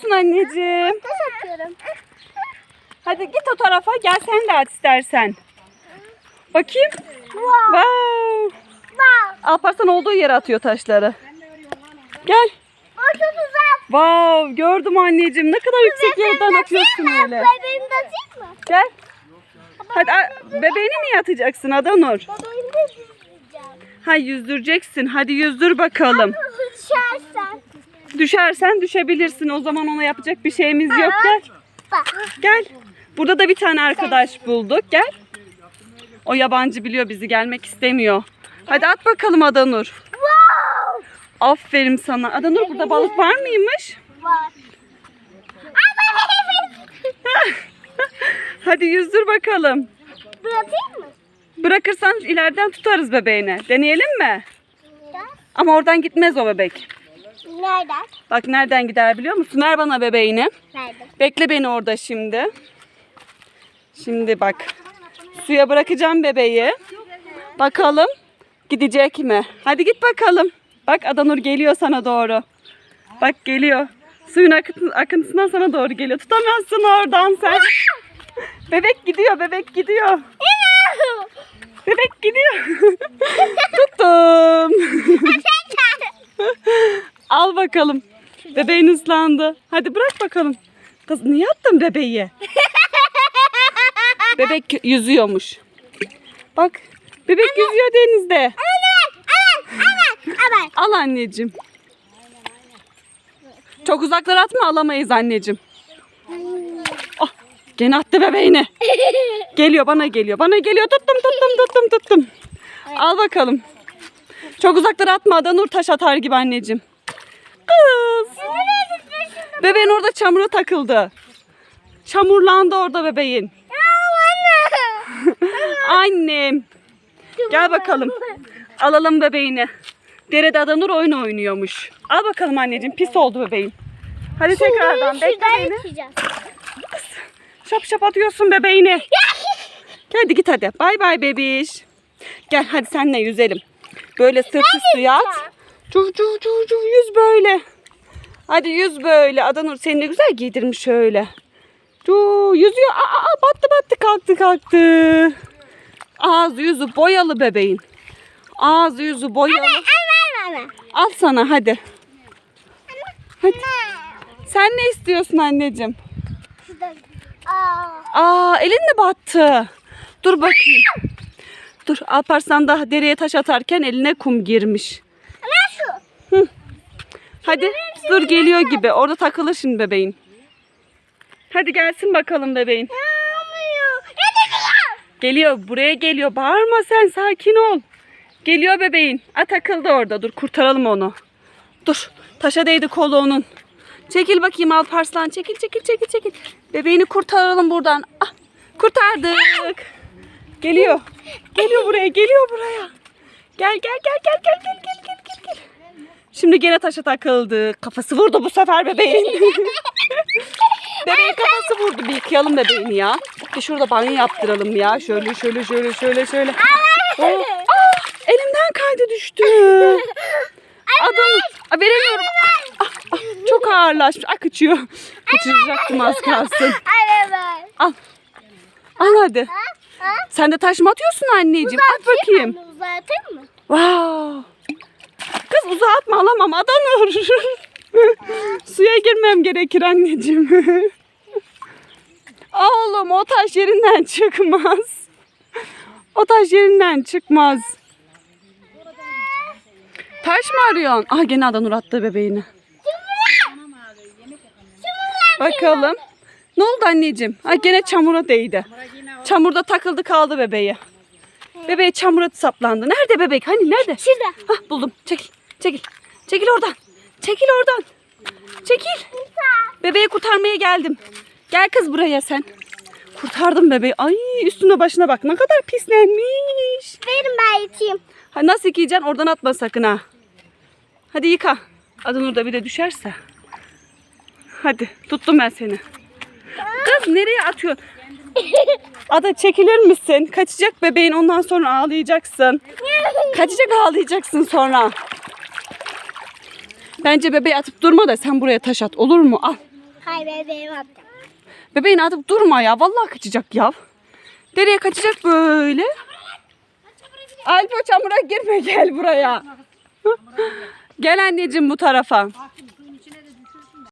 atıyorsun anneciğim? Taş atıyorum. Hadi git o tarafa gel sen de at istersen. Bakayım. Wow. Wow. Alparslan olduğu yere atıyor taşları. Gel. O çok uzak. Wow gördüm anneciğim. Ne kadar yüksek yerden atıyorsun öyle. Bebeğimi de atayım mı? Gel. Hadi a- bebeğini niye atacaksın Adanur? Bebeğimi de yüzeceğim. Ha yüzdüreceksin. Hadi yüzdür bakalım. Düşersen düşebilirsin. O zaman ona yapacak bir şeyimiz yok. Gel. Gel. Burada da bir tane arkadaş bulduk. Gel. O yabancı biliyor bizi gelmek istemiyor. Hadi at bakalım Adanur. Aferin sana. Adanur burada balık var mıymış? Var. Hadi yüzdür bakalım. Bırakayım mı? Bırakırsan ileriden tutarız bebeğini. Deneyelim mi? Ama oradan gitmez o bebek. Nereden? Bak nereden gider biliyor musun? Ver bana bebeğini. Nereden? Bekle beni orada şimdi. Şimdi bak. Suya bırakacağım bebeği. Bakalım gidecek mi? Hadi git bakalım. Bak Adanur geliyor sana doğru. Bak geliyor. Suyun akıntı- akıntısından sana doğru geliyor. Tutamazsın oradan sen. Bebek gidiyor, bebek gidiyor. Bebek gidiyor. Tuttum. Al bakalım. Bebeğin ıslandı. Hadi bırak bakalım. Kız niye attın bebeği? Bebek yüzüyormuş. Bak bebek yüzüyor denizde. Aman, aman, aman. Al anneciğim. Çok uzaklara atma alamayız anneciğim. Oh, gene attı bebeğini. Geliyor bana geliyor. Bana geliyor. Tuttum tuttum tuttum tuttum. Al bakalım. Çok uzaklara atma Adanur taş atar gibi anneciğim. Bebeğin orada çamura takıldı. Çamurlandı orada bebeğin. Annem. Gel bakalım. Alalım bebeğini. Derede Adanur oyun oynuyormuş. Al bakalım anneciğim. Pis oldu bebeğin. Hadi tekrardan bekle beni. Şap şap atıyorsun bebeğini. Hadi git hadi. Bay bay bebiş. Gel hadi senle yüzelim. Böyle sırt üstü at. Cuv cuv cuv cuv. Hadi yüz böyle. Adanur seni ne güzel giydirmiş şöyle. Cuv yüzüyor. Aa, aa, battı battı kalktı kalktı. Ağzı yüzü boyalı bebeğin. Ağzı yüzü boyalı. Aman, aman. Al sana hadi. Hadi. Sen ne istiyorsun anneciğim? Aa. Aa elin mi battı? Dur bakayım. Dur Alparslan da dereye taş atarken eline kum girmiş. Aman şu. Hadi Dur geliyor gibi. Orada takılır şimdi bebeğin. Hadi gelsin bakalım bebeğin. Geliyor buraya geliyor. Bağırma sen sakin ol. Geliyor bebeğin. A takıldı orada. Dur kurtaralım onu. Dur. Taşa değdi kolu onun. Çekil bakayım Alparslan. Çekil çekil çekil çekil. Bebeğini kurtaralım buradan. Ah, kurtardık. Geliyor. Geliyor buraya. Geliyor buraya. Gel gel gel gel gel gel. Şimdi gene taşa takıldı. Kafası vurdu bu sefer bebeğin. Bebeğin kafası vurdu. Bir yıkayalım bebeğini ya. Bir şurada banyo yaptıralım ya. Şöyle şöyle şöyle şöyle şöyle. Oh. Ah, elimden kaydı düştü. Aa, veremiyorum. Ah, ah, çok ağırlaşmış. Ah, kaçıyor. Kaçıracaktım az kalsın. Al. Al hadi. Ha? Sen de taş mı atıyorsun anneciğim? At bakayım. Uzatayım mı? Wow. Uzağa atma alamam Adanur. Suya girmem gerekir anneciğim. Oğlum o taş yerinden çıkmaz. O taş yerinden çıkmaz. Taş mı arıyorsun? Ah gene Adanur attı bebeğini. Bakalım. Ne oldu anneciğim? Ah gene çamura değdi. Çamurda takıldı kaldı bebeği. Bebeği çamura saplandı. Nerede bebek? Hani nerede? Şurada. Hah buldum. Çekil. Çekil. Çekil oradan. Çekil oradan. Çekil. Bebeği kurtarmaya geldim. Gel kız buraya sen. Kurtardım bebeği. Ay üstüne başına bak. Ne kadar pislenmiş. Verin ben yıkayayım. Ha, nasıl yıkayacaksın? Oradan atma sakın ha. Hadi yıka. Adanur da bir de düşerse. Hadi tuttum ben seni. Kız nereye atıyorsun? Ada çekilir misin? Kaçacak bebeğin ondan sonra ağlayacaksın. Kaçacak ağlayacaksın sonra. Bence bebeği atıp durma da sen buraya taş at olur mu? Al. Hayır bebeğim attım. Bebeğin atıp durma ya. Vallahi kaçacak ya. Nereye kaçacak böyle? Alpo çamura girme gel buraya. gel anneciğim bu tarafa.